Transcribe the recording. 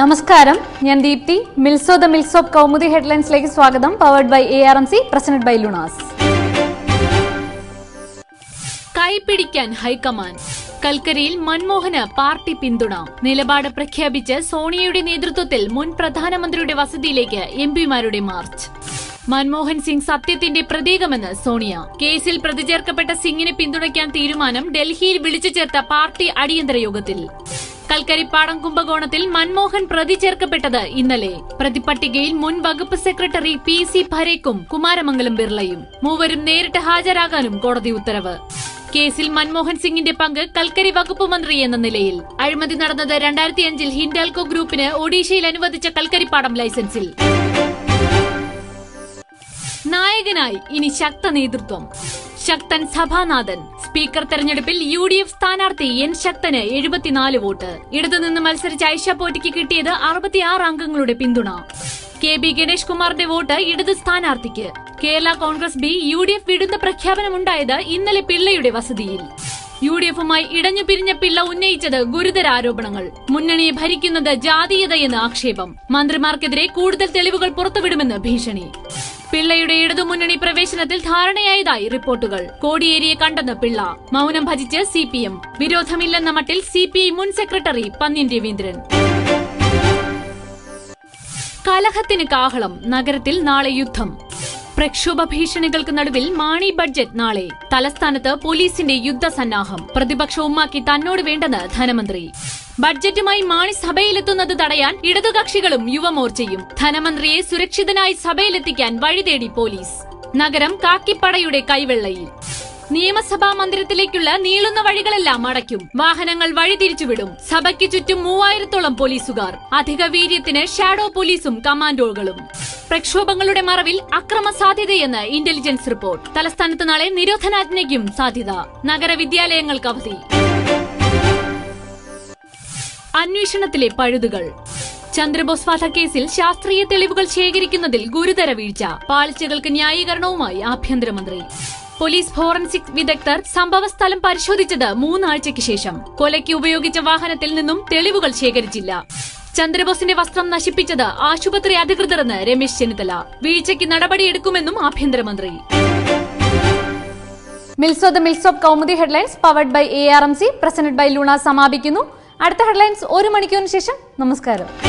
നമസ്കാരം. ഞാൻ ദീപ്തി. മിൽസോ ദ മിൽസ് ഓഫ് കൗമുദി ഹെഡ്ലൈൻസിലേക്ക് സ്വാഗതം. Powered by A R M C presented by Lunas. കൈപിടിക്കാൻ high command. കൽക്കരിയിൽ മൻമോഹന് പാർട്ടി പിന്തുണ. നിലപാട് പ്രഖ്യാപിച്ച് സോണിയയുടെ നേതൃത്വത്തിൽ മുൻ പ്രധാനമന്ത്രിയുടെ വസതിയിലേക്ക് എം പിമാരുടെ മാർച്ച്. മൻമോഹൻ സിംഗ് സത്യത്തിന്റെ പ്രതീകമെന്ന് സോണിയ. കേസിൽ പ്രതിചേർക്കപ്പെട്ട സിംഗിനെ പിന്തുണയ്ക്കാൻ തീരുമാനം ഡൽഹിയിൽ വിളിച്ചു ചേർത്ത പാർട്ടി അടിയന്തര യോഗത്തിൽ. കൽക്കരിപ്പാടം കുംഭകോണത്തിൽ മൻമോഹൻ പ്രതി ചേർക്കപ്പെട്ടത് ഇന്നലെ. പ്രതിപട്ടികയിൽ മുൻ വകുപ്പ് സെക്രട്ടറി പി സി ഭരേക്കും കുമാരമംഗലം ബിർളയും. മൂവരും നേരിട്ട് ഹാജരാകാനും കോടതി ഉത്തരവ്. കേസിൽ മൻമോഹൻ സിംഗിന്റെ പങ്ക് കൽക്കരി വകുപ്പ് മന്ത്രി എന്ന നിലയിൽ. അഴിമതി നടന്നത് രണ്ടായിരത്തി അഞ്ചിൽ ഹിൻഡാൽകോ ഗ്രൂപ്പിന് ഒഡീഷയിൽ അനുവദിച്ച കൽക്കരിപ്പാടം ലൈസൻസിൽ. നായകനായി ഇനി ശക്ത നേതൃത്വം. ശക്തൻ സഭാനാഥൻ. സ്പീക്കർ തെരഞ്ഞെടുപ്പിൽ യു ഡി എഫ് സ്ഥാനാർത്ഥി എൻ ശക്തന് എഴുപത്തിനാല് വോട്ട്. ഇടതുനിന്ന് മത്സരിച്ച ഐഷ പോറ്റിക്ക് കിട്ടിയത് അറുപത്തിയാറ് അംഗങ്ങളുടെ പിന്തുണ. കെ ബി ഗണേഷ് കുമാറിന്റെ വോട്ട് ഇടത് സ്ഥാനാർത്ഥിക്ക്. Kerala Congress B U D F വിടുന്ന പ്രഖ്യാപനമുണ്ടായത് ഇന്നലെ പിള്ളയുടെ വസതിയിൽ. യു ഡി എഫുമായി ഇടഞ്ഞു പിരിഞ്ഞ പിള്ള ഉന്നയിച്ചത് ഗുരുതര ആരോപണങ്ങൾ. മുന്നണിയെ ഭരിക്കുന്നത് ജാതീയതയെന്ന് ആക്ഷേപം. മന്ത്രിമാർക്കെതിരെ കൂടുതൽ തെളിവുകൾ പുറത്തുവിടുമെന്ന് ഭീഷണി. പിള്ളയുടെ ഇടതുമുന്നണി പ്രവേശനത്തിൽ ധാരണയായതായി റിപ്പോർട്ടുകൾ. കോടിയേരിയെ കണ്ടെന്ന് പിള്ള. മൗനം ഭജിച്ച് സി പി എം. വിരോധമില്ലെന്ന മട്ടിൽ സി പി ഐ മുൻ സെക്രട്ടറി പന്ന്യൻ രവീന്ദ്രൻ. കലഹത്തിന് കാഹളം. നഗരത്തിൽ നാളെ യുദ്ധം. പ്രക്ഷോഭ ഭീഷണികൾക്ക് നടുവിൽ മാണി ബഡ്ജറ്റ് നാളെ. തലസ്ഥാനത്ത് പോലീസിന്റെ യുദ്ധസന്നാഹം. പ്രതിപക്ഷ ഉമ്മാക്കി തന്നോട് വേണ്ടെന്ന് ധനമന്ത്രി. ബഡ്ജറ്റുമായി മാണി സഭയിലെത്തുന്നത് തടയാൻ ഇടതുകക്ഷികളും യുവമോർച്ചയും. ധനമന്ത്രിയെ സുരക്ഷിതനായി സഭയിലെത്തിക്കാൻ വഴിതേടി പോലീസ്. നഗരം കാക്കിപ്പടയുടെ കൈവെള്ളയിൽ. നിയമസഭാ മന്ദിരത്തിലേക്കുള്ള നീളുന്ന വഴികളെല്ലാം അടയ്ക്കും. വാഹനങ്ങൾ വഴിതിരിച്ചുവിടും സഭയ്ക്ക് ചുറ്റും മൂവായിരത്തോളം പോലീസുകാർ. അധിക വീര്യത്തിന് ഷാഡോ പോലീസും കമാൻഡോകളും. പ്രക്ഷോഭങ്ങളുടെ മറവിൽ അക്രമ സാധ്യതയെന്ന് ഇന്റലിജൻസ് റിപ്പോർട്ട്. തലസ്ഥാനത്ത് നാളെ നിരോധനാജ്ഞയ്ക്കും സാധ്യത. നഗരവിദ്യാലയങ്ങൾക്ക് അവധി. അന്വേഷണത്തിലെ പഴുതുകൾ. ചന്ദ്രബോസ് വധക്കേസിൽ ശാസ്ത്രീയ തെളിവുകൾ ശേഖരിക്കുന്നതിൽ ഗുരുതര വീഴ്ച. പാളിച്ചകൾക്ക് ന്യായീകരണവുമായി ആഭ്യന്തരമന്ത്രി. പോലീസ് ഫോറൻസിക് വിദഗ്ധർ സംഭവസ്ഥലം പരിശോധിച്ചത് മൂന്നാഴ്ചയ്ക്ക് ശേഷം. കൊലയ്ക്ക് ഉപയോഗിച്ച വാഹനത്തിൽ നിന്നും തെളിവുകൾ ശേഖരിച്ചില്ല. ചന്ദ്രബോസിന്റെ വസ്ത്രം നശിപ്പിച്ചത് ആശുപത്രി അധികൃതരെന്ന് രമേശ് ചെന്നിത്തല. വീഴ്ചയ്ക്ക് നടപടിയെടുക്കുമെന്നും ആഭ്യന്തരമന്ത്രി. മിൽസോ the mills of Kaumudi headlines powered by A R M C presented by Luna സമാപിക്കുന്നു. അടുത്ത ഹെഡ്ലൈൻസ് ഒരു മണിക്കൂറിന് ശേഷം. നമസ്കാരം.